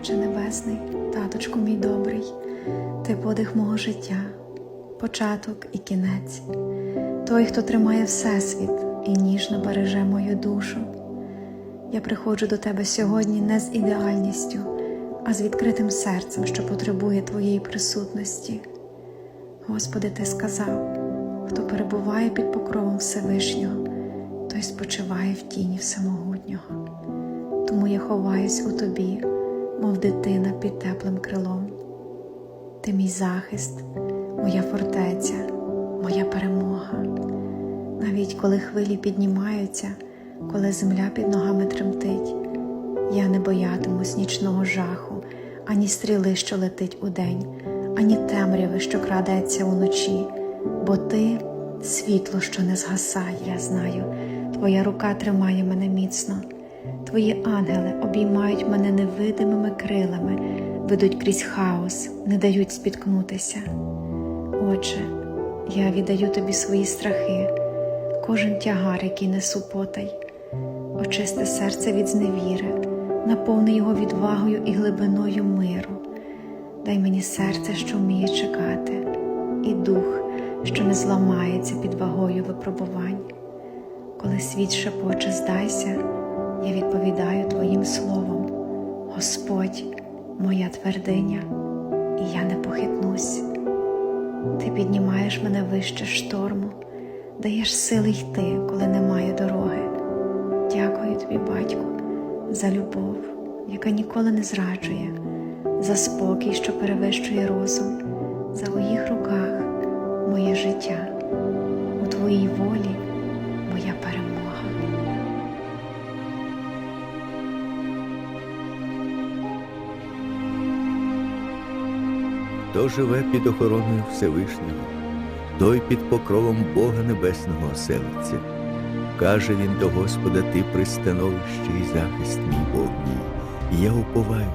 Отче Небесний, таточку мій добрий, ти подих мого життя, початок і кінець, той, хто тримає Всесвіт і ніжно береже мою душу. Я приходжу до тебе сьогодні не з ідеальністю, а з відкритим серцем, що потребує твоєї присутності. Господи, Ти сказав, хто перебуває під покровом Всевишнього, той спочиває в тіні Всемогутнього. Тому я ховаюсь у тобі, мов дитина під теплим крилом. Ти мій захист, моя фортеця, моя перемога. Навіть коли хвилі піднімаються, коли земля під ногами тремтить, я не боятимусь нічного жаху, ані стріли, що летить удень, ані темряви, що крадеться уночі, бо ти світло, що не згасає, я знаю, твоя рука тримає мене міцно. Твої ангели обіймають мене невидимими крилами, ведуть крізь хаос, не дають спіткнутися. Отже, я віддаю тобі свої страхи, кожен тягар, який несу потай, очисти серце від зневіри, наповни його відвагою і глибиною миру. Дай мені серце, що вміє чекати, і дух, що не зламається під вагою випробувань. Коли світ шепоче здайся, я відповідаю Твоїм словом, Господь, моя твердиня, і я не похитнусь. Ти піднімаєш мене вище шторму, даєш сили йти, коли немає дороги. Дякую тобі, батьку, за любов, яка ніколи не зраджує, за спокій, що перевищує розум, за твоїх Хто живе під охороною Всевишнього, той під покровом Бога Небесного оселиться. Каже він до Господа, ти пристановище і захист мій Бог мій, і я уповаю